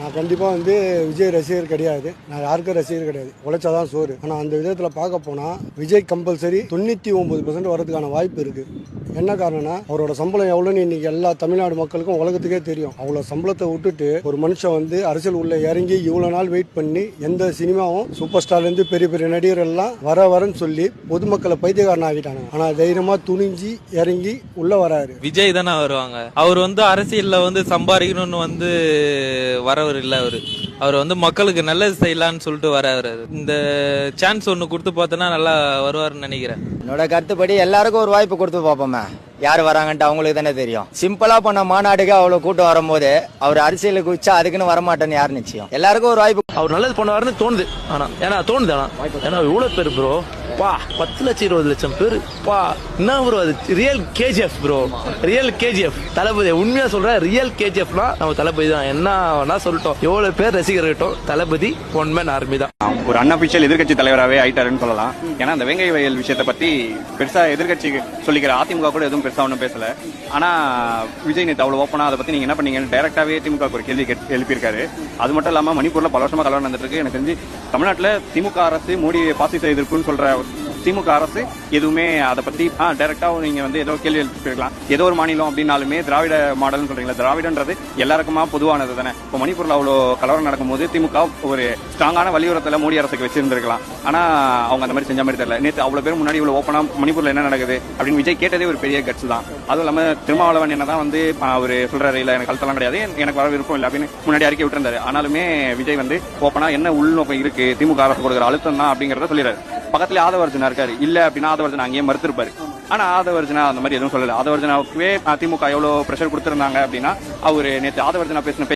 நான் கண்டிப்பாக வந்து விஜய் ரசிகர் கிடையாது. நான் யாருக்கும் ரசிகர் கிடையாது. உழைச்சாதான் சோறு. ஆனால் அந்த விதத்தில் பார்க்க போனால் விஜய் கம்பல்சரி தொண்ணூற்றி ஒம்பது பர்சன்ட் வரதுக்கான வாய்ப்பு இருக்குது என்ன காரணம்னா அவரோட சம்பளம் எவ்வளோன்னு இன்னைக்கு எல்லா தமிழ்நாடு மக்களுக்கும் உலகத்துக்கே தெரியும். அவ்வளோ சம்பளத்தை விட்டுட்டு ஒரு மனுஷன் வந்து அரசியல் உள்ள இறங்கி இவ்வளோ நாள் வெயிட் பண்ணி எந்த சினிமாவும் சூப்பர் ஸ்டார்லேருந்து பெரிய பெரிய நடிகர் எல்லாம் வர வரன்னு சொல்லி பொதுமக்களை பைத்தியக்காரன் ஆகிட்டாங்க ஆனால் தைரியமாக துணிஞ்சு இறங்கி உள்ளே வராரு. விஜய் தானே வருவாங்க. அவர் வந்து அரசியல்ல வந்து சம்பாதிக்கணும்னு வந்து வரவர் இல்ல அவரு. அவர் வந்து மக்களுக்கு நல்லது செய்யலாம்னு சொல்லிட்டு வராரு இந்த சான்ஸ் ஒன்னு கொடுத்து பார்த்தோன்னா நல்லா வருவாருன்னு நினைக்கிறேன். என்னோட கருத்துப்படி எல்லாருக்கும் ஒரு வாய்ப்பு கொடுத்து பார்ப்போமே. யார் வராங்கன்ட்டு அவங்களுக்கு தானே தெரியும். சிம்பிளா பண்ண மாநாடுக்கு அவ்வளவு கூட்டம் வரும்போது அவர் அரசியலுக்கு உச்சா அதுக்குன்னு வரமாட்டேன்னு யார் நிச்சயம்? எல்லாருக்கும் ஒரு வாய்ப்பு அவர் நல்லது பண்ணுவாருன்னு தோணுது. ஆனா ஏன்னா தோணுது ஆனா. ஏன்னா இவ்வளவு பேர் ப்ரோ பா பத்து லட்சம் இருபது லட்சம் பேர். பா என்ன ப்ரோ அது? Real KGF bro real KGF Thalapathy உண்மையா சொல்ற ரியல் கேஜிஎஃப்னா நம்ம தளபதி தான். என்ன வேணா சொல்லட்டும். எவ்வளவு பேர் ரசிகர் இருக்கட்டும் தளபதி ஒன் மேன் ஆர்மி தான். ஒரு அன்அபிஷியல் எதிர்க்கட்சி தலைவராகவே ஆயிட்டாருன்னு சொல்லலாம். ஏன்னா அந்த வெங்கை வயல் விஷயத்தை பத்தி பெருசா எதிர்க்கட்சி சொல்லிக்கிற அதிமுக கூட எதுவும் பெருசா ஒன்றும் பேசல. ஆனா விஜய் நேத்து அவ்வளவு ஓப்பனா அதை பத்தி நீங்க என்ன பண்ணீங்கன்னு டைரக்டாவே திமுக ஒரு கேள்வி எழுப்பியிருக்காரு. அது மட்டும் இல்லாம மணிப்பூர்ல பல வருஷமா கலவரம் நடந்துட்டு இருக்கு எனக்கு தெரிஞ்சு தமிழ்நாட்டுல திமுக அரசு மோடி பாசிச எதிர்ப்புன்னு சொல்ற திமுக அரசு எதுவுமே அதை பத்தி டைரக்டா நீங்க வந்து ஏதோ கேள்வி எழுப்பிருக்கலாம். ஏதோ ஒரு மாநிலம் அப்படின்னாலுமே திராவிட மாடல்னு சொல்றீங்களா திராவிடன்றது எல்லாருக்குமா பொதுவானது தானே. இப்போ மணிப்பூர்ல அவ்வளோ கலவரம் நடக்கும்போது திமுக ஒரு ஸ்ட்ராங்கான வலியுறுத்தல மோடி அரசுக்கு வச்சிருந்திருக்கலாம். ஆனா அவங்க அந்த மாதிரி செஞ்ச மாதிரி தெரியல. நேற்று அவ்வளவு பேர் முன்னாடி இவ்வளவு ஓப்பனா மணிப்பூர்ல என்ன நடக்குது அப்படின்னு விஜய் கேட்டதே ஒரு பெரிய கட்சி தான். அதுவும் இல்லாம திருமாவளவன் என்னதான் வந்து அவர் சொல்றாரு இல்ல எனக்கு கழுத்தெல்லாம் கிடையாது. எனக்கு வர விருப்பம் இல்லை அப்படின்னு முன்னாடி அறிக்கை விட்டுருந்தாரு. ஆனாலுமே விஜய் வந்து ஓப்பனா என்ன உள்நோக்கம் இருக்கு திமுக அரசு கொடுக்குற அழுத்தம் தான் அப்படிங்கறத சொல்லிடுறாரு. பக்கத்துல ஆதவர்ஜனா இருக்காரு. இல்ல அப்படின்னா ஆதவர்ஜனா அங்கேயே மறுத்திருப்பாரு. ஆனா ஆதவர்ஜனா அந்த மாதிரி எதுவும் சொல்லல. ஆதவர்ஜனாவுக்கே திமுக எவ்வளவு பிரஷர் கொடுத்திருந்தாங்க அப்படின்னா அவரு நேற்று ஆதவர்ஜனா பேசின